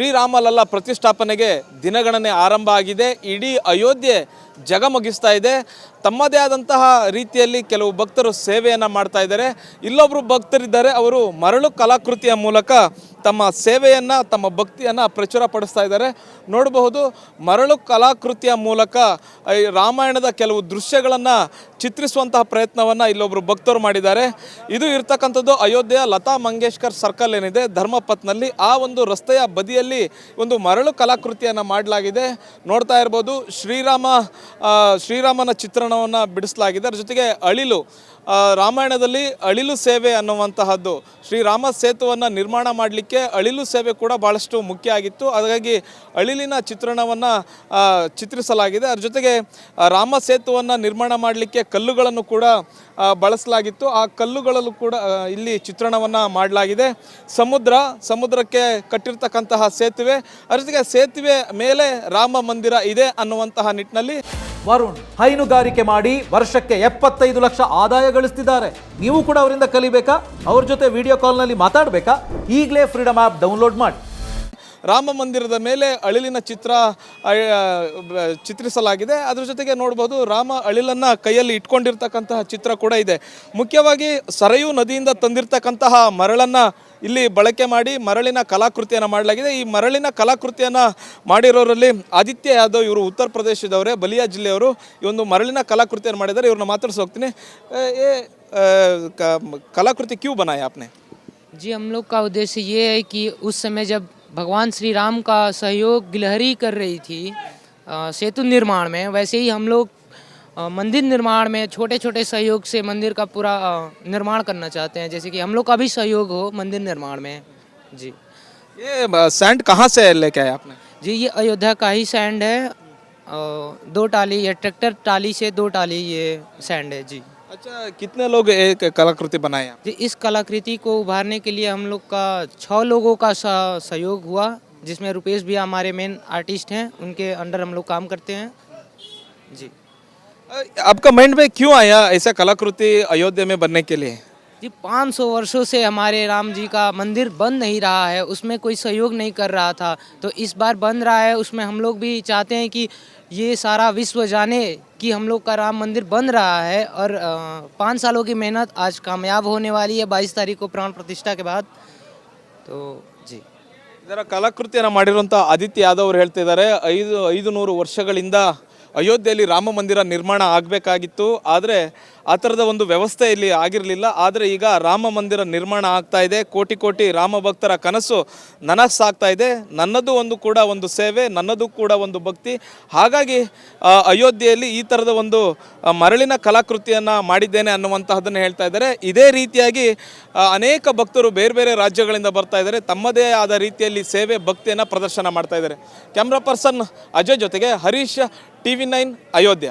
ಶ್ರೀರಾಮಲಲ್ಲ ಪ್ರತಿಷ್ಠಾಪನೆಗೆ ದಿನಗಣನೆ ಆರಂಭ ಆಗಿದೆ. ಇಡೀ ಅಯೋಧ್ಯೆ ಜಗಮಗಿಸ್ತಾ ಇದೆ. ತಮ್ಮದೇ ಆದಂತಹ ರೀತಿಯಲ್ಲಿ ಕೆಲವು ಭಕ್ತರು ಸೇವೆಯನ್ನು ಮಾಡ್ತಾ ಇದ್ದಾರೆ. ಇಲ್ಲೊಬ್ಬರು ಭಕ್ತರಿದ್ದಾರೆ, ಅವರು ಮರಳು ಕಲಾಕೃತಿಯ ಮೂಲಕ ತಮ್ಮ ಸೇವೆಯನ್ನು, ತಮ್ಮ ಭಕ್ತಿಯನ್ನು ಪ್ರಚುರ ಪಡಿಸ್ತಾ ಇದ್ದಾರೆ. ನೋಡಬಹುದು, ಮರಳು ಕಲಾಕೃತಿಯ ಮೂಲಕ ರಾಮಾಯಣದ ಕೆಲವು ದೃಶ್ಯಗಳನ್ನು ಚಿತ್ರಿಸುವಂತಹ ಪ್ರಯತ್ನವನ್ನು ಇಲ್ಲೊಬ್ಬರು ಭಕ್ತರು ಮಾಡಿದ್ದಾರೆ. ಇದು ಇರ್ತಕ್ಕಂಥದ್ದು ಅಯೋಧ್ಯೆಯ ಲತಾ ಮಂಗೇಶ್ಕರ್ ಸರ್ಕಲ್ ಏನಿದೆ, ಧರ್ಮಪತ್ನಲ್ಲಿ ಆ ಒಂದು ರಸ್ತೆಯ ಬದಿಯಲ್ಲಿ ಒಂದು ಮರಳು ಕಲಾಕೃತಿಯನ್ನು ಮಾಡಲಾಗಿದೆ. ನೋಡ್ತಾ ಇರ್ಬೋದು, ಶ್ರೀರಾಮ ಶ್ರೀರಾಮನ ಚಿತ್ರಣವನ್ನು ಬಿಡಿಸಲಾಗಿದೆ. ಅದರ ಜೊತೆಗೆ ಅಳಿಲು ರಾಮಾಯಣದಲ್ಲಿ ಅಳಿಲು ಸೇವೆ ಅನ್ನುವಂತಹದ್ದು. ಶ್ರೀರಾಮ ಸೇತುವನ್ನು ನಿರ್ಮಾಣ ಮಾಡಲಿಕ್ಕೆ ಅಳಿಲು ಸೇವೆ ಕೂಡ ಭಾಳಷ್ಟು ಮುಖ್ಯ ಆಗಿತ್ತು. ಹಾಗಾಗಿ ಅಳಿಲಿನ ಚಿತ್ರಣವನ್ನು ಚಿತ್ರಿಸಲಾಗಿದೆ. ಅದ್ರ ಜೊತೆಗೆ ರಾಮ ಸೇತುವನ್ನು ನಿರ್ಮಾಣ ಮಾಡಲಿಕ್ಕೆ ಕಲ್ಲುಗಳನ್ನು ಕೂಡ ಬಳಸಲಾಗಿತ್ತು. ಆ ಕಲ್ಲುಗಳಲ್ಲೂ ಕೂಡ ಇಲ್ಲಿ ಚಿತ್ರಣವನ್ನು ಮಾಡಲಾಗಿದೆ. ಸಮುದ್ರ, ಸಮುದ್ರಕ್ಕೆ ಕಟ್ಟಿರ್ತಕ್ಕಂತಹ ಸೇತುವೆ. ಅದ್ರ ಜೊತೆಗೆ ಸೇತುವೆ ಮೇಲೆ ರಾಮ ಮಂದಿರ ಇದೆ ಅನ್ನುವಂತಹ ನಿಟ್ಟಿನಲ್ಲಿ ವರುಣ್ ಹೈನುಗಾರಿಕೆ ಮಾಡಿ ವರ್ಷಕ್ಕೆ ಎಪ್ಪತ್ತೈದು ಲಕ್ಷ ಆದಾಯ ಗಳಿಸ್ತಿದ್ದಾರೆ. ನೀವು ಕೂಡ ಅವರಿಂದ ಕಲಿಬೇಕಾ? ಅವ್ರ ಜೊತೆ ವಿಡಿಯೋ ಕಾಲ್ನಲ್ಲಿ ಮಾತಾಡಬೇಕಾ? ಈಗಲೇ ಫ್ರೀಡಮ್ ಆ್ಯಪ್ ಡೌನ್ಲೋಡ್ ಮಾಡಿ. ರಾಮ ಮಂದಿರದ ಮೇಲೆ ಅಳಿಲಿನ ಚಿತ್ರ ಆ, ಬ- ಚಿತ್ರಿಸಲಾಗಿದೆ ಅದ್ರ ಜೊತೆಗೆ ನೋಡ್ಬೋದು ರಾಮ ಅಳಿಲನ್ನು ಕೈಯಲ್ಲಿ ಇಟ್ಕೊಂಡಿರ್ತಕ್ಕಂತಹ ಚಿತ್ರ ಕೂಡ ಇದೆ ಮುಖ್ಯವಾಗಿ ಸರಯೂ ನದಿಯಿಂದ ತಂದಿರ್ತಕ್ಕಂತಹ ಮರಳನ್ನು ಇಲ್ಲಿ ಬಳಕೆ ಮಾಡಿ ಮರಳಿನ ಕಲಾಕೃತಿಯನ್ನು ಮಾಡಲಾಗಿದೆ ಈ ಮರಳಿನ ಕಲಾಕೃತಿಯನ್ನು ಮಾಡಿರೋರಲ್ಲಿ ಆದಿತ್ಯ ಯಾದವ್ ಇವರು ಉತ್ತರ ಪ್ರದೇಶದವರೇ ಬಲಿಯಾ ಜಿಲ್ಲೆಯವರು ಈ ಒಂದು ಮರಳಿನ ಕಲಾಕೃತಿಯನ್ನು ಮಾಡಿದ್ದಾರೆ ಇವ್ರನ್ನ ಮಾತಾಡ್ಸಿ ಹೋಗ್ತೀನಿ ಏ, ಏ ಆ, ಕ- ಕಲಾಕೃತಿ ಕ್ಯೂ ಬನಾಯ आपने जी हम लोग का उद्देश्य ये है कि उस समय जब भगवान श्री राम का सहयोग गिलहरी कर रही थी सेतु निर्माण में। वैसे ही हम लोग मंदिर निर्माण में छोटे छोटे सहयोग से मंदिर का पूरा निर्माण करना चाहते हैं। जैसे कि हम लोग का भी सहयोग हो मंदिर निर्माण में। जी। ये सैंड कहाँ से लेके आए आपने? जी ये अयोध्या का ही सैंड है। दो टाली ये ट्रैक्टर टाली से दो टाली ये सैंड है। जी। अच्छा कितने लोग एक कलाकृति बनाए आप? जी इस कलाकृति को उभारने के लिए हम लोग का छः लोगों का सहयोग हुआ जिसमें रुपेश भी हमारे मेन आर्टिस्ट हैं उनके अंडर हम लोग काम करते हैं। जी। आपका माइंड में क्यों आया ऐसा कलाकृति अयोध्या में बनने के लिए? जी 500 वर्षों से हमारे राम जी का मंदिर बन नहीं रहा है उसमें कोई सहयोग नहीं कर रहा था। तो इस बार बन रहा है उसमें हम लोग भी चाहते हैं कि ये सारा विश्व जाने कि हम लोग का राम मंदिर बन रहा है और अ, पाँच सालों की मेहनत आज कामयाब होने वाली है बाईस तारीख को प्राण प्रतिष्ठा के बाद तो जी ಇದರ ಕಲಾಕೃತಿಯನ್ನು ಮಾಡಿರುವಂಥ ಆದಿತ್ಯ ಯಾದವ್ ಅವರು ಹೇಳ್ತಿದ್ದಾರೆ ಐದು ಐದು ನೂರು ವರ್ಷಗಳಿಂದ ಅಯೋಧ್ಯೆಯಲ್ಲಿ ರಾಮ ಮಂದಿರ ನಿರ್ಮಾಣ ಆಗಬೇಕಾಗಿತ್ತು ಆದರೆ ಆ ಥರದ ಒಂದು ವ್ಯವಸ್ಥೆ ಇಲ್ಲಿ ಆಗಿರಲಿಲ್ಲ. ಆದರೆ ಈಗ ರಾಮ ಮಂದಿರ ನಿರ್ಮಾಣ ಆಗ್ತಾ ಇದೆ. ಕೋಟಿ ಕೋಟಿ ರಾಮ ಭಕ್ತರ ಕನಸು ನನಸಾಗ್ತಾ ಇದೆ. ನನ್ನದು ಒಂದು ಕೂಡ ಒಂದು ಸೇವೆ, ನನ್ನದು ಕೂಡ ಒಂದು ಭಕ್ತಿ. ಹಾಗಾಗಿ ಅಯೋಧ್ಯೆಯಲ್ಲಿ ಈ ಥರದ ಒಂದು ಮರಳಿನ ಕಲಾಕೃತಿಯನ್ನು ಮಾಡಿದ್ದೇನೆ ಅನ್ನುವಂತಹದನ್ನು ಹೇಳ್ತಾ ಇದ್ದಾರೆ. ಇದೇ ರೀತಿಯಾಗಿ ಅನೇಕ ಭಕ್ತರು ಬೇರೆ ಬೇರೆ ರಾಜ್ಯಗಳಿಂದ ಬರ್ತಾ ಇದ್ದಾರೆ. ತಮ್ಮದೇ ಆದ ರೀತಿಯಲ್ಲಿ ಸೇವೆ, ಭಕ್ತಿಯನ್ನು ಪ್ರದರ್ಶನ ಮಾಡ್ತಾ ಇದ್ದಾರೆ. ಕ್ಯಾಮ್ರಾ ಪರ್ಸನ್ ಅಜಯ್ ಜೊತೆಗೆ Harish T V nine, Ayodhya.